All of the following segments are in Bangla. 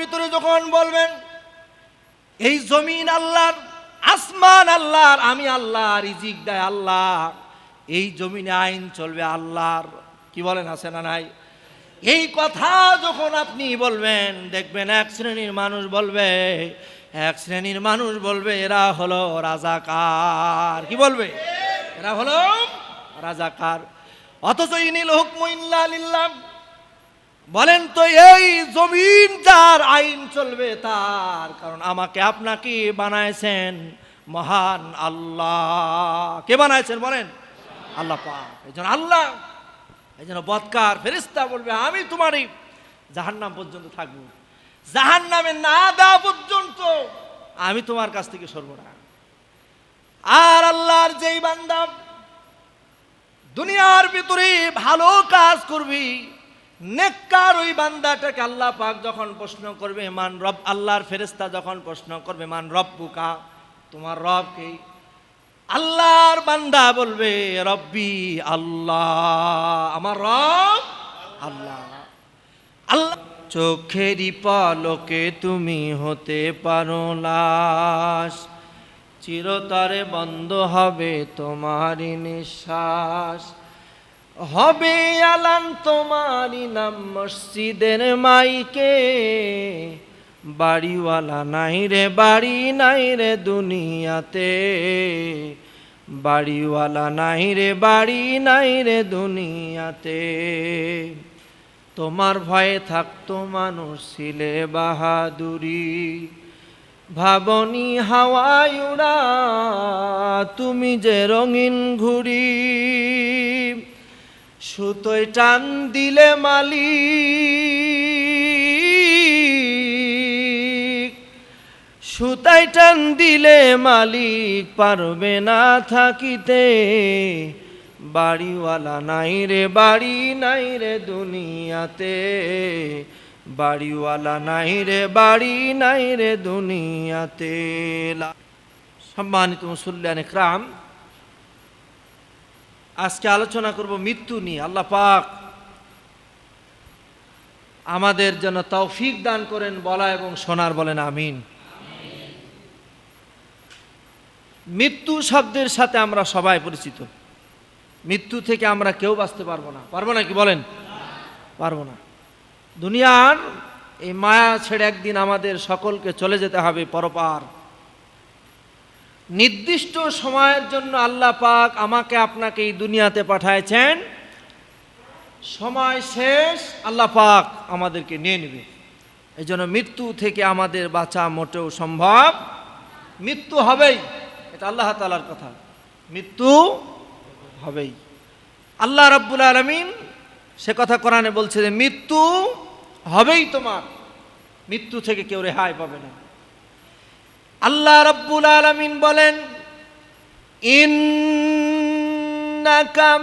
ভিতরে যখন বলবেন, এই জমিন আল্লাহর, আসমান আল্লাহর, আমি আল্লাহ রিজিক দেয় আল্লাহ, এই জমিনে আইন চলবে আল্লাহর। কি বলেন, আছে না নাই? এই কথা যখন আপনি বলবেন, দেখবেন এক শ্রেণির মানুষ বলবে, এক শ্রেণির মানুষ বলবে, এরা হলো রাজাকার। কি বলবে? এরা হলো রাজাকার। অথচ ইনিল হুকম ইল্লা বলেন তো, এই জমিন যার আইন চলবে, তার কারণ আমাকে আপনাকে বানাইছেন? মহান আল্লাহ। কে বানাইছেন বলেন? আল্লাহ পাক। এই জন্য আল্লাহ, এই জন্য বৎকার ফেরিস্তা বলবে, আমি তোমারই জাহান্নাম পর্যন্ত থাকব। জাহান্নামে না দেওয়া পর্যন্ত আমি তোমার কাছ থেকে সরব না। আর আল্লাহর যেই বান্দা, দুনিয়ার ভিতরে ভালো কাজ করবি নেককার ওই বান্দাটাকে আল্লাহ পাক যখন প্রশ্ন করবে, মান রব, আল্লাহর ফেরেস্তা যখন প্রশ্ন করবে, মান রব বুকা তোমার রব কে? আল্লাহর বান্দা বলবে, রব্বি আল্লাহ। আমার রব আল্লাহ। আল্লাহ চোখেরই পলকে তুমি হতে পারো লাশ। চিরতরে বন্ধ হবে তোমারই নিঃশ্বাস। হবে আলান তোমারই নাম মসজিদের মাইকে। বাড়িওয়ালা নাই রে, বাড়ি নাই রে দুনিয়াতে। বাড়িওয়ালা নাই রে, বাড়ি নাই রে দুনিয়াতে। তোমার ভয়ে থাকতো মানুষ ছিলে বাহাদুরি। ভাবনি হাওয়ায় উড়া, তুমি যে রঙিন ঘুড়ি। সুতোয় টান দিলে মালিক। সুতায় টান দিলে মালিক পারবে না থাকিতে। বাড়িওয়ালা নাই রে, বাড়ি নাই রে দুনিয়াতে। বাড়িওয়ালা নাই রে, বাড়ি নাই রে দুনিয়াতে। সম্মানিত মুসল্লান ইকরাম আজকে আলোচনা করব মৃত্যু নিয়ে, আল্লাহ পাক আমাদের যেন তৌফিক দান করেন বলা এবং সোনার বলেন আমিন। মৃত্যু শব্দের সাথে আমরা সবাই পরিচিত। মৃত্যু থেকে আমরা কেউ বাঁচতে পারব না। পারব না কি বলেন? পারব না। দুনিয়ার এই মায়া ছেড়ে একদিন আমাদের সকলকে চলে যেতে হবে পরপার। নির্দিষ্ট সময়ের জন্য আল্লাহ পাক আমাকে আপনাকে এই দুনিয়াতে পাঠাইছেন। সময় শেষ, আল্লাহ পাক আমাদেরকে নিয়ে নেবে। এই জন্য মৃত্যু থেকে আমাদের বাঁচা মোটেও সম্ভব। মৃত্যু হবেই, এটা আল্লাহ তালার কথা। মৃত্যু হবেই। আল্লাহ রাব্বুল আলমিন সে কথা কোরআনে বলছে যে, মৃত্যু হবেই তোমার। মৃত্যু থেকে কেউ রেহাই পাবে না। আল্লাহ রাব্বুল আলামিন বলেন, ইন্নাকা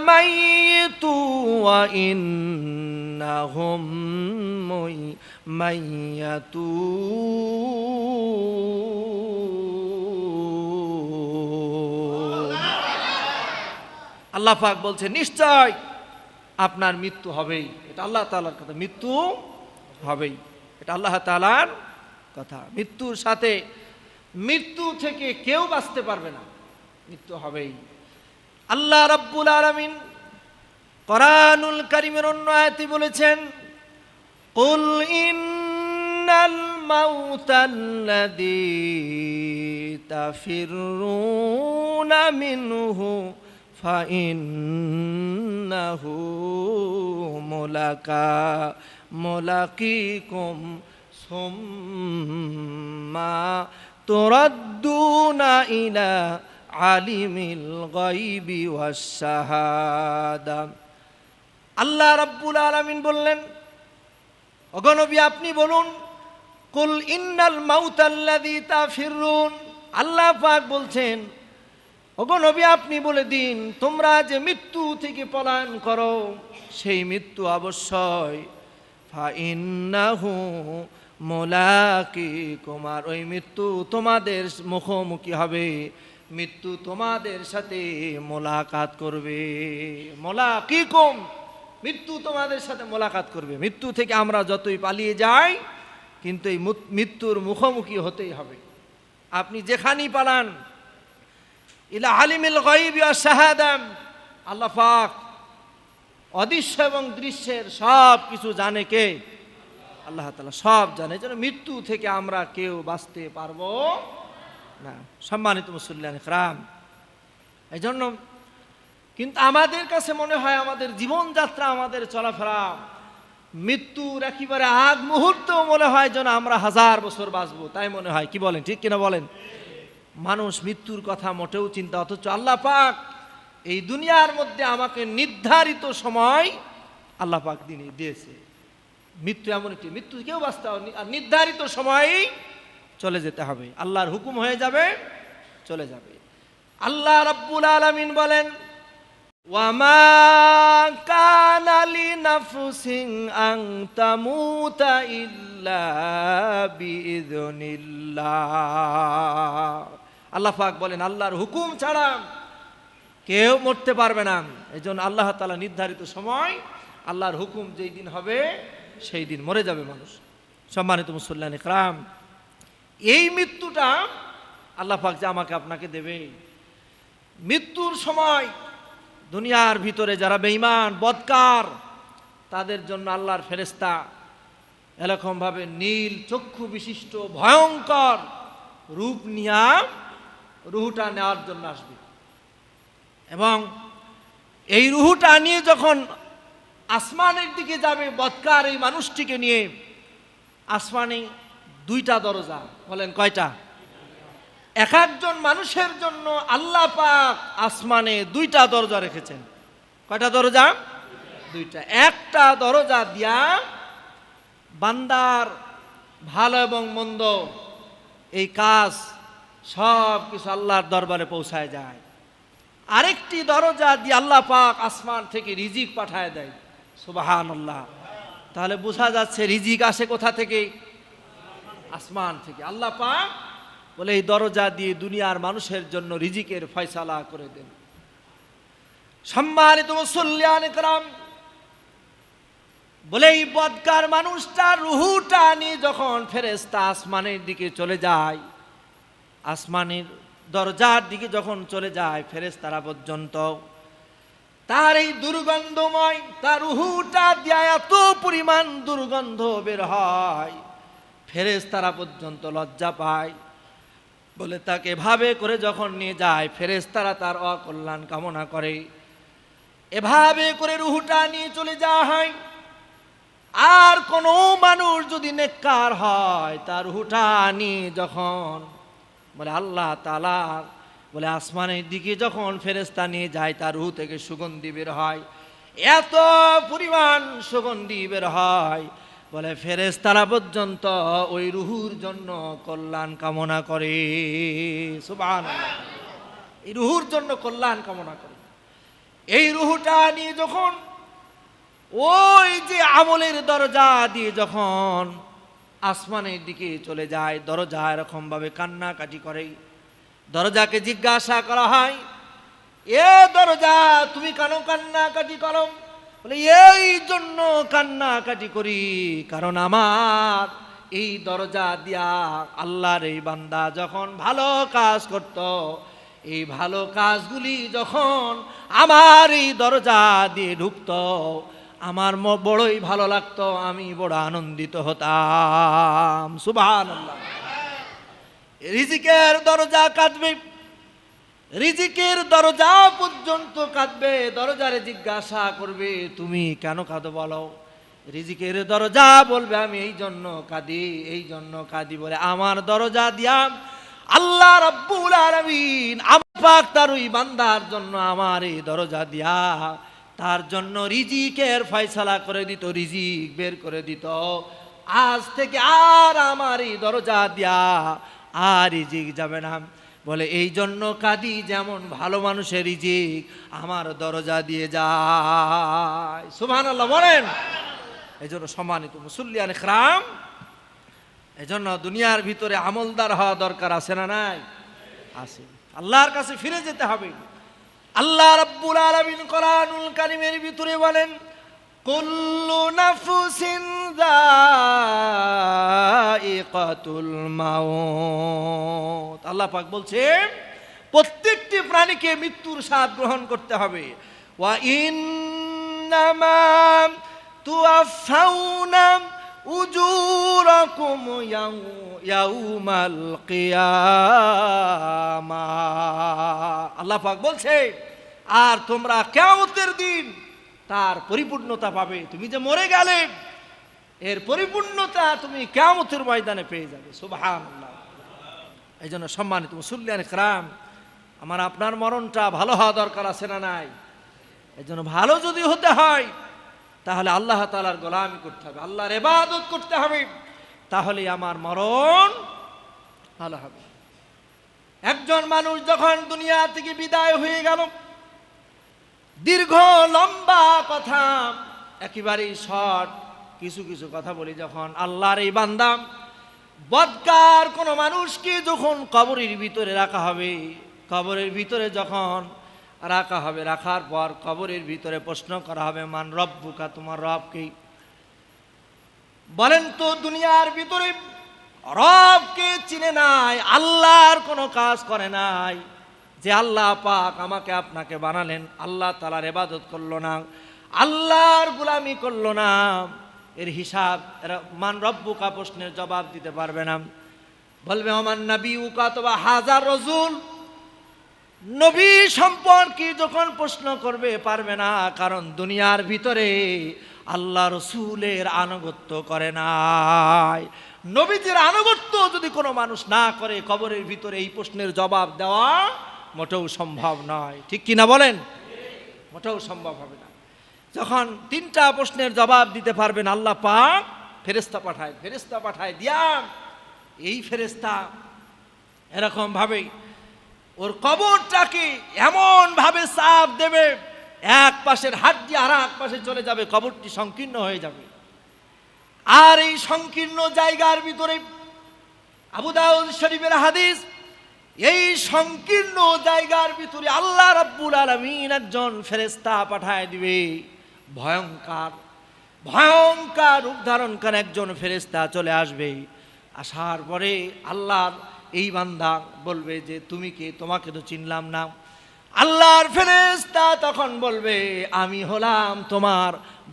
আল্লাহ পাক বলছে, নিশ্চয় আপনার মৃত্যু হবেই। এটা আল্লাহ তালার কথা, মৃত্যু হবেই। এটা আল্লাহ তালার কথা। মৃত্যুর সাথে মৃত্যু থেকে কেউ বাঁচতে পারবে না। মৃত্যু হবেই। আল্লাহ রাব্বুল আলামিন করানুল কারীমের অন্য আয়াতে বলেছেন, কুল ইন্নাল মাউতাল্লাযী তাফিরুনা মিনহু, ফাইন্নাহু মুলাকা, মুলাকিকুম সুম্মা তুরাদ্দুনা ইলা আলিমিল গায়বি ওয়াস আল্লাহ রাব্বুল আলামিন বললেন অগনবী আপনি বলুন, কুল ইন্নাল মাউত মাউতাল্লাযী তাফিরুন। আল্লাহ পাক বলছেন অগনবী আপনি বলে দিন, তোমরা যে মৃত্যু থেকে পলায়ন করো, সেই মৃত্যু অবশ্যই। ফাইন্নাহু মোলাকি কুমার, ওই মৃত্যু তোমাদের মুখোমুখি হবে। মৃত্যু তোমাদের সাথে মোলাকাত করবে। মোলাকি কম মৃত্যু তোমাদের সাথে মোলাকাত করবে। মৃত্যু থেকে আমরা যতই পালিয়ে যাই, কিন্তু এই মৃত্যুর মুখোমুখি হতেই হবে। আপনি যেখানেই পালান, ইলা আলিমিল গাইবি শাহাদাম, আল্লাহ পাক অদৃশ্য এবং দৃশ্যের সব কিছু জানে কে? আল্লাহ তাআলা সব জানে যেন মৃত্যু থেকে আমরা কেউ বাঁচতে পারব না। সম্মানিত মুসল্লান ইকরাম, এই জন্য কিন্তু আমাদের কাছে মনে হয় আমাদের জীবনযাত্রা, আমাদের চলাফেরা মৃত্যুর একেবারে আগ মুহূর্তেও মনে হয় যেন আমরা হাজার বছর বাঁচবো, তাই মনে হয়। কি বলেন, ঠিক কিনা বলেন? মানুষ মৃত্যুর কথা মোটেও চিন্তা, অথচ আল্লাহ পাক এই দুনিয়ার মধ্যে আমাকে নির্ধারিত সময় আল্লাহ পাক দিনে দিয়েছে। মৃত্যু এমন একটি মৃত্যু, কেউ বাঁচতে হবে আর নির্ধারিত সময়েই চলে যেতে হবে। আল্লাহর হুকুম হয়ে যাবে, চলে যাবে। আল্লাহ রাব্বুল আলামিন বলেন বিইذনিল্লাহ আল্লাহ বলেন, আল্লাহর হুকুম ছাড়া কেউ মরতে পারবে না। এই জন্য আল্লাহ তালা নির্ধারিত সময় আল্লাহর হুকুম যেই দিন হবে সেই দিন মরে যাবে মানুষ। সম্মানিত মুসল্লান ইকরাম, এই মৃত্যুটা আল্লাহ পাক যে আমাকে আপনাকে দেবে। মৃত্যুর সময় দুনিয়ার ভিতরে যারা বেঈমান, বদকার, তাদের জন্য আল্লাহর ফেরেস্তা এরকমভাবে নীল চক্ষু বিশিষ্ট, ভয়ঙ্কর রূপ নিয়া রুহুটা নেওয়ার জন্য আসবে। এবং এই রুহুটা নিয়ে যখন আসমানের দিকে যাবে বৎকার এই মানুষটিকে নিয়ে। আসমানে দুইটা দরজা, বলেন কয়টা? এক একজন মানুষের জন্য আল্লাহ পাক আসমানে দুইটা দরজা রেখেছেন। কয়টা দরজা? দুইটা। একটা দরজা দিয়া বান্দার ভালো এবং মন্দ এই কাজ সব কিছু আল্লাহর দরবারে পৌঁছায় যায়। আরেকটি দরজা দিয়ে আল্লাহ পাক আসমান থেকে রিজিক পাঠায় দেয়। তাহলে বোঝা যাচ্ছে রিজিক আসে কোথা থেকে? আসমান থেকে। আল্লাহ পা বলে, এই দরজা দিয়ে দুনিয়ার মানুষের জন্য রিজিকের ফয়সালা করে দেন। সম্মানিত মুসল্লিয়ান বলে, এই বদকার মানুষটা রুহুটা নিয়ে যখন ফেরেস্তা আসমানের দিকে চলে যায়, আসমানের দরজার দিকে যখন চলে যায় ফেরেস্তারা পর্যন্ত তার এই দুর্গন্ধময়, তার রুহুটা দিয়া এত পরিমাণ দুর্গন্ধ বের হয়। ফেরেস্তারা পর্যন্ত লজ্জা পায়। বলে তাকে ভাবে করে যখন নিয়ে যায় ফেরেস্তারা তার অকল্যাণ কামনা করে। এভাবে করে রুহুটা নিয়ে চলে যাওয়া হয় আর কোনো মানুষ যদি নেককার হয়, তার রুহুটা নিয়ে যখন বলে আল্লাহ তালা বলে আসমানের দিকে যখন ফেরেস্তা নিয়ে যায়, তার রুহু থেকে সুগন্ধি বের হয়। এত পরিমাণ সুগন্ধি বের হয়। বলে ফেরেস্তারা পর্যন্ত ওই রুহুর জন্য কল্যাণ কামনা করে। সুবান এই রুহুর জন্য কল্যাণ কামনা করে। এই রুহুটা নিয়ে যখন, ওই যে আমলের দরজা দিয়ে যখন আসমানের দিকে চলে যায়, দরজা এরকমভাবে কান্নাকাটি করে দরজাকে জিজ্ঞাসা করা হয়, এ দরজা তুমি কেন কান্নাকাটি করো? বলে, এই জন্য কান্নাকাটি করি, কারণ আমার এই দরজা দিয়া আল্লাহর এই বান্দা যখন ভালো কাজ করত, এই ভালো কাজগুলি যখন আমার এই দরজা দিয়ে ঢুকতো, আমার বড়ই ভালো লাগতো, আমি বড় আনন্দিত হতাম। সুবাহ রিজিকের দরজা কাঁদবে। রিজিকের দরজা পর্যন্ত কাঁদবে, দরজারে জিজ্ঞাসা করবে, তুমি কেন কাঁদো বলো? রিজিকের দরজা বলবে, আমি এই জন্য কাঁদি, এই জন্য কাঁদি বলে আমার দরজা দিয়া আল্লাহ রব্বুল আলামিন আমার পাক তার ওই বান্দার জন্য আমার এই দরজা দিয়া, তার জন্য রিজিকের ফয়সালা করে দিত, রিজিক বের করে দিত। আজ থেকে আর আমার এই দরজা দিয়া আর রিজিক যাবে না। বলে এই জন্য কাঁদি যেমন ভালো মানুষের রিজিক, আমার দরজা দিয়ে যায়। সুবহান আল্লাহ বলেন। এই জন্য সম্মানিত মুসল্লিয়ান খ্রাম এই জন্য দুনিয়ার ভিতরে আমলদার হওয়া দরকার আছে না নাই? আছে। আল্লাহর কাছে ফিরে যেতে হবে। আল্লাহ রাব্বুল আলামিন কোরআনুল কারিমের ভিতরে বলেন কুল্লু নাফসিন যায়িকাতুল মাউত। আল্লাহ পাক বলছে প্রত্যেকটি প্রাণীকে মৃত্যুর স্বাদ গ্রহণ করতে হবে। ওয়া ইন্নামা তুয়াফাউনা উজুরাকুম ইয়াউ- ইয়াউমাল কিয়ামা। আল্লাহ পাক বলছে আর তোমরা কিয়ামতের দিন তার পরিপূর্ণতা পাবে। তুমি যে মরে গেলে, এর পরিপূর্ণতা তুমি কেমতের ময়দানে পেয়ে যাবে। সুবাহান এই জন্য সম্মানিত মুসল্লিয়ান ক্রাম আমার আপনার মরণটা ভালো হওয়া দরকার আছে না নাই? এই জন্য ভালো যদি হতে হয়, তাহলে আল্লাহ তালার গোলামি করতে হবে, আল্লাহর এবাদত করতে হবে। তাহলে আমার মরণ ভালো হবে। একজন মানুষ যখন দুনিয়া থেকে বিদায় হয়ে গেল দীর্ঘ, লম্বা কথা, একেবারেই শর্ট কিছু কিছু কথা বলি যখন আল্লাহর এই বান্দাম বদকার কোনো মানুষকে যখন কবরের ভিতরে রাখা হবে, কবরের ভিতরে যখন রাখা হবে, রাখার পর কবরের ভিতরে প্রশ্ন করা হবে, মান রব্বুকা, তোমার রবকে বলেন তো, দুনিয়ার ভিতরে রবকে চিনে নাই, আল্লাহর কোনো কাজ করে নাই। যে আল্লাহ পাক আমাকে আপনাকে বানালেন, আল্লাহ তালার এবাদত করল না, আল্লাহর গুলামি করল না, এর হিসাব, এরা মান রব্বুকা প্রশ্নের জবাব দিতে পারবে না। বলবে আমার নবী উকা অথবা হাজার রজুল। নবী সম্পর্কে যখন প্রশ্ন করবে, পারবে না, কারণ দুনিয়ার ভিতরে আল্লাহ রসুলের আনুগত্য করে নাই। নবীজির আনুগত্য যদি কোনো মানুষ না করে, কবরের ভিতরে এই প্রশ্নের জবাব দেওয়া মোটেও সম্ভব নয়। ঠিক কি না বলেন? মোটেও সম্ভব হবে না। যখন তিনটা প্রশ্নের জবাব দিতে পারবেন আল্লাহ পাক ফেরেস্তা পাঠায় ফেরেস্তা পাঠায় দিয়াম এই ফেরেস্তা এরকম ভাবেই ওর কবরটাকে এমন ভাবে চাপ দেবে, এক পাশের হাড্ডি আর এক পাশে চলে যাবে, কবরটি সংকীর্ণ হয়ে যাবে। আর এই সংকীর্ণ জায়গার ভিতরে আবু দাউদ শরীফের হাদিস এই সংকীর্ণ জায়গার ভিতরে আল্লাহ রাব্বুল আলামিন একজন ফেরেস্তা পাঠায় দিবে। ভয়ঙ্কর ভয়ঙ্কর রূপ ধারণ করে একজন ফেরেস্তা চলে আসবে। আসার পরে আল্লাহর এই বান্দা বলবে যে, তুমি কে? তোমাকে তো চিনলাম না। আল্লাহর ফেরেস্তা তখন বলবে, আমি হলাম তোমার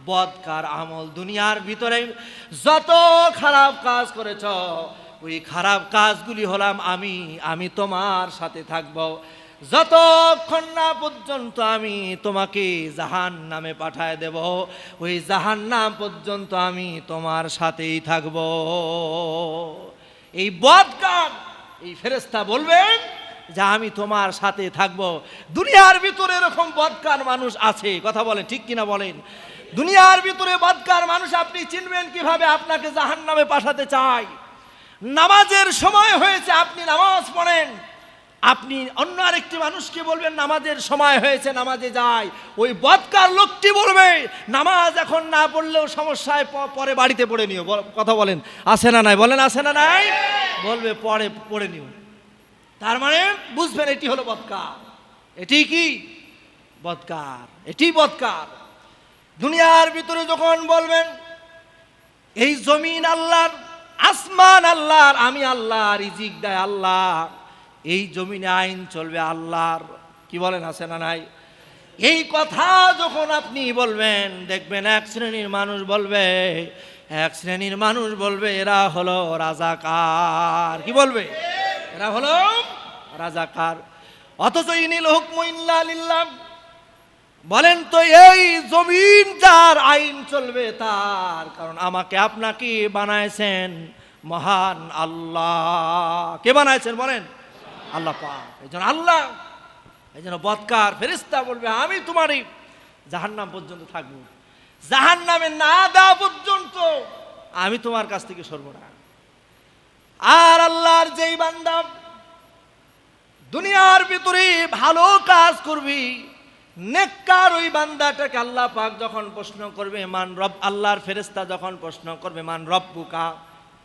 বদকার আমল। দুনিয়ার ভিতরে যত খারাপ কাজ করেছ ওই খারাপ কাজগুলি হলাম আমি আমি তোমার সাথে থাকব। যতক্ষণ না পর্যন্ত আমি তোমাকে জাহান নামে পাঠায় দেব, ওই জাহান নাম পর্যন্ত আমি তোমার সাথেই থাকব। এই বদকার এই ফেরেস্তা বলবেন যে আমি তোমার সাথে থাকব। দুনিয়ার ভিতরে এরকম বদকার মানুষ আছে, কথা বলেন, ঠিক কিনা বলেন? দুনিয়ার ভিতরে বদকার মানুষ আপনি চিনবেন কীভাবে আপনাকে জাহান নামে পাঠাতে চায়। নামাজের সময় হয়েছে, আপনি নামাজ পড়েন। আপনি অন্য আরেকটি মানুষকে বলবেন, নামাজের সময় হয়েছে, নামাজে যায় ওই বদকার লোকটি বলবে, নামাজ এখন না পড়লেও সমস্যায় পরে বাড়িতে পড়ে নিও। কথা বলেন, আসে না নাই? বলেন, আসে না নাই? বলবে, পরে, পড়ে নিও। তার মানে বুঝবেন, এটি হলো বদকার। এটি কি? বদকার। এটি বদকার। দুনিয়ার ভিতরে যখন বলবেন, এই জমিন আল্লাহর আসমান আল্লাহর, আমি আল্লাহ রিজিক দেয় আল্লাহ এই জমিনে আইন চলবে আল্লাহর। কি বলেন, আছে না নাই? এই কথা যখন আপনি বলবেন, দেখবেন এক শ্রেণির মানুষ বলবে, এক শ্রেণির মানুষ বলবে, এরা হলো রাজাকার। কি বলবে? এরা হলো রাজাকার। অথচ ইনিল হুকম ইল্লা বলেন তো, এই জমিন যার আইন চলবে তার, কারণ আমাকে আপনাকে বানাইছেন মহান আল্লাহ। কে বানাইছেন বলেন? আল্লাহ পাক। এই জন্য আল্লাহ, এই জন্য বৎকার ফেরিস্তা বলবে, আমি তোমারই জাহান্নাম পর্যন্ত থাকব। জাহান্নামে না দেওয়া পর্যন্ত আমি তোমার কাছ থেকে সরব না। আর আল্লাহর যেই বান্দা দুনিয়ার ভিতরে ভালো কাজ করবি নেককার ওই বান্দাটাকে আল্লাহ পাক যখন প্রশ্ন করবে, মান রব, আল্লাহর ফেরেস্তা যখন প্রশ্ন করবে, মান রব বুকা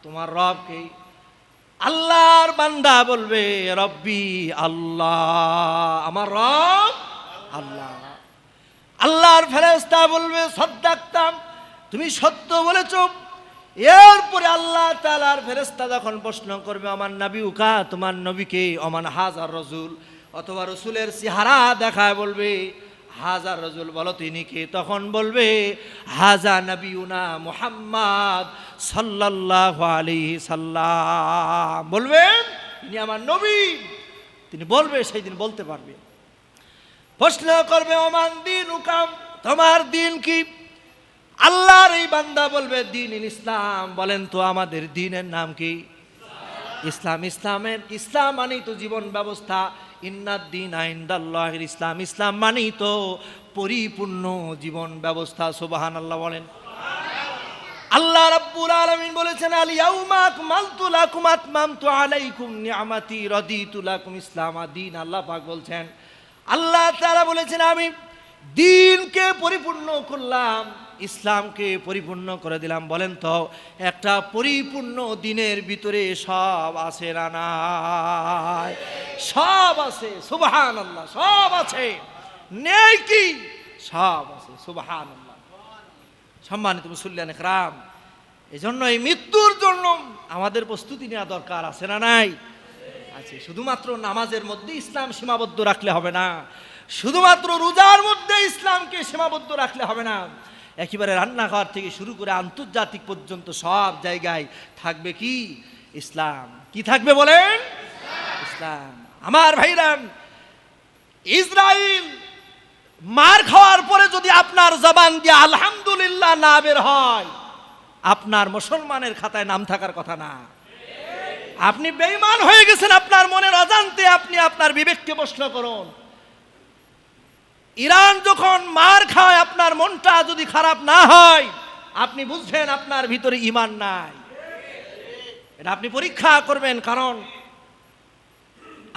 তোমার রব কে? আল্লাহর বান্দা বলবে, রব্বি আল্লাহ, আমার রব আল্লাহ। আল্লাহর ফেরেস্তা বলবে, সদ্দাক্তাম, তুমি সত্য বলেছ। এরপরে আল্লাহ তালার ফেরেস্তা যখন প্রশ্ন করবে, আমার নবী উকা তোমার নবীকে, অমান হাজার রজুল, অথবা রসুলের চেহারা দেখায় বলবে হাজার রজুল বলো, তিনি কে? তখন বলবে, হাজা নবীনা মুহাম্মদ সাল্লাল্লাহু আলাইহি সাল্লাম। বলবেন তিনি আমার নবী। তিনি বলবে সেই দিন বলতে পারবে। প্রশ্ন করবে, ওমান দিন উকাম? তোমার দিন কি? আল্লাহর এই বান্দা বলবে দিন ইসলাম। বলেন তো, আমাদের দিনের নাম কি? ইসলাম। ইসলামের ইসলাম মানেই তো জীবন ব্যবস্থা। ইন্নাদ দিন আইন্দাল্লাহের ইসলাম ইসলাম মানেই তো পরিপূর্ণ জীবন ব্যবস্থা সুবাহান আল্লাহ বলেন। আল্লাহ রাব্বুল আলামিন বলেছেন, আল ইয়াউমা আকমালতু লাকুম, আতমামতু আলাইকুম নিআমাতি রাদিতু লাকুম ইসলাম। দিন আল্লাহ পাক বলছেন। আল্লাহ তাআলা বলেছেন, আমি দিনকে পরিপূর্ণ করলাম ইসলামকে পরিপূর্ণ করে দিলাম, বলেন তো, একটা পরিপূর্ণ দিনের ভিতরে সব আছে না নাই? সব আছে সুবহান আল্লাহ সব আছে। নেই কি? সব আছে সুবহান সম্মানিত মুসল্লিয়ান একরাম এই জন্য এই মৃত্যুর জন্য আমাদের প্রস্তুতি নেওয়া দরকার, আছে না নাই? আছে, শুধুমাত্র নামাজের মধ্যে ইসলাম সীমাবদ্ধ রাখলে হবে না। শুধুমাত্র রোজার মধ্যে ইসলামকে সীমাবদ্ধ রাখলে হবে না। একেবারে রান্নাঘর থেকে শুরু করে আন্তর্জাতিক পর্যন্ত সব জায়গায় থাকবে কি? ইসলাম। কি থাকবে বলেন? ইসলাম। আমার ভাইরান ইসরায়েল মার খাওয়ার পরে যদি আপনার জবান দিয়ে আলহামদুলিল্লাহ না বের হয়, আপনার মুসলমানের খাতায় নাম থাকার কথা না। আপনি বেঈমান হয়ে গেছেন, আপনার মনের অজান্তে আপনি আপনার বিবেককে প্রশ্ন করুন। ইরান যখন মার খায়, আপনার মনটা যদি খারাপ না হয়, আপনি বুঝছেন আপনার ভিতরে ইমান নাই। এটা আপনি পরীক্ষা করবেন, কারণ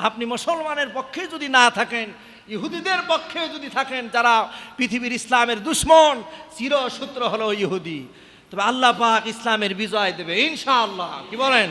আপনি মুসলমানের পক্ষে যদি না থাকেন, ইহুদিদের পক্ষে যদি থাকেন, যারা পৃথিবীর ইসলামের দুশ্মন চিরসূত্র হলো ইহুদি। তবে আল্লাহ পাক ইসলামের বিজয় দেবে, ইনশাআল্লাহ। কি বলেন?